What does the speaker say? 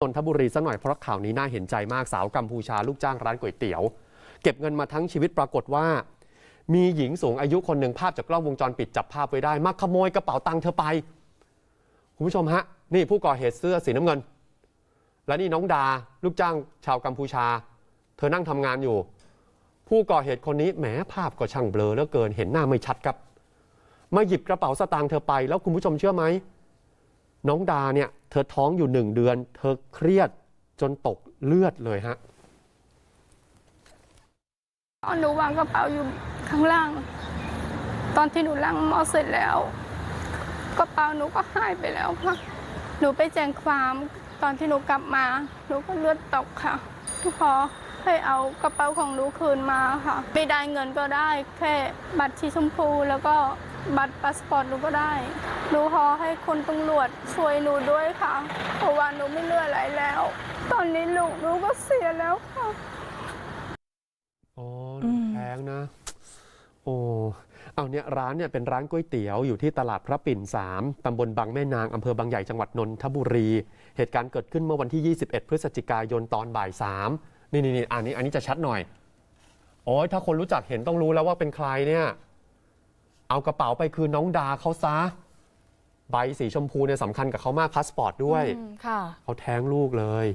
นนทบุรีสักหน่อยเพราะข่าวนี้น่าเห็นใจมากสาวกัมพูชาลูกจ้างร้านก๋วยเตี๋ยว เก็บเงินมาทั้งชีวิตปรากฏว่า มีหญิงสูงอายุคนหนึ่งภาพจากกล้องวงจรปิดจับภาพไว้ได้มาขโมยกระเป๋าตังค์เธอไป คุณผู้ชมฮะ นี่ผู้ก่อเหตุเสื้อสีน้ำเงิน และนี่น้องดาลูกจ้างชาวกัมพูชา เธอนั่งทำงานอยู่ ผู้ก่อเหตุคนนี้แหมภาพก็ช่างเบลอเหลือเกินเห็นหน้าไม่ชัดครับ มาหยิบกระเป๋าสตางค์เธอไป แล้วคุณผู้ชมเชื่อไหม น้องดาเนี่ยเธอท้องอยู่หนึ่งเดือน เธอเครียดจนตกเลือดเลยฮะตอนหนูวางกระเป๋าอยู่ข้างล่าง ตอนที่หนูล้างหม้อเสร็จแล้วกระเป๋าหนูก็หายไปแล้วค่ะ หนูไปแจ้งความตอนที่หนูกลับมา หนูก็เลือดตกค่ะขอให้เอากระเป๋าของหนูคืนมาค่ะ ไม่ได้เงินก็ได้แค่บัตรชีชมพูแล้วก็ บัตรพาสปอร์ตหนูก็ได้ หนูขอให้คนตำรวจช่วยหนูด้วยค่ะ เพราะว่าหนูไม่เหลืออะไรแล้ว ตอนนี้ลูกหนูก็เสียแล้วค่ะ โอ้อืมแพงนะ โอ้ เอาเนี่ยร้านเนี่ยเป็นร้านก๋วยเตี๋ยวอยู่ที่ตลาดพระปิ่น 3 ตำบลบางแม่นาง อำเภอบางใหญ่ จังหวัดนนทบุรี เหตุการณ์เกิดขึ้นเมื่อวันที่ 21 พฤศจิกายนตอนบ่าย 3 นี่นี่นี่อันนี้อันนี้จะชัดหน่อย โอ้ยถ้าคนรู้จักเห็นต้องรู้แล้วว่าเป็นใครเนี่ย เอากระเป๋าไปคืนน้องดาเขาซะ ใบสีชมพูเนี่ยสำคัญกับเขามากพาสปอร์ตด้วย อืมค่ะ เขาแท้งลูกเลย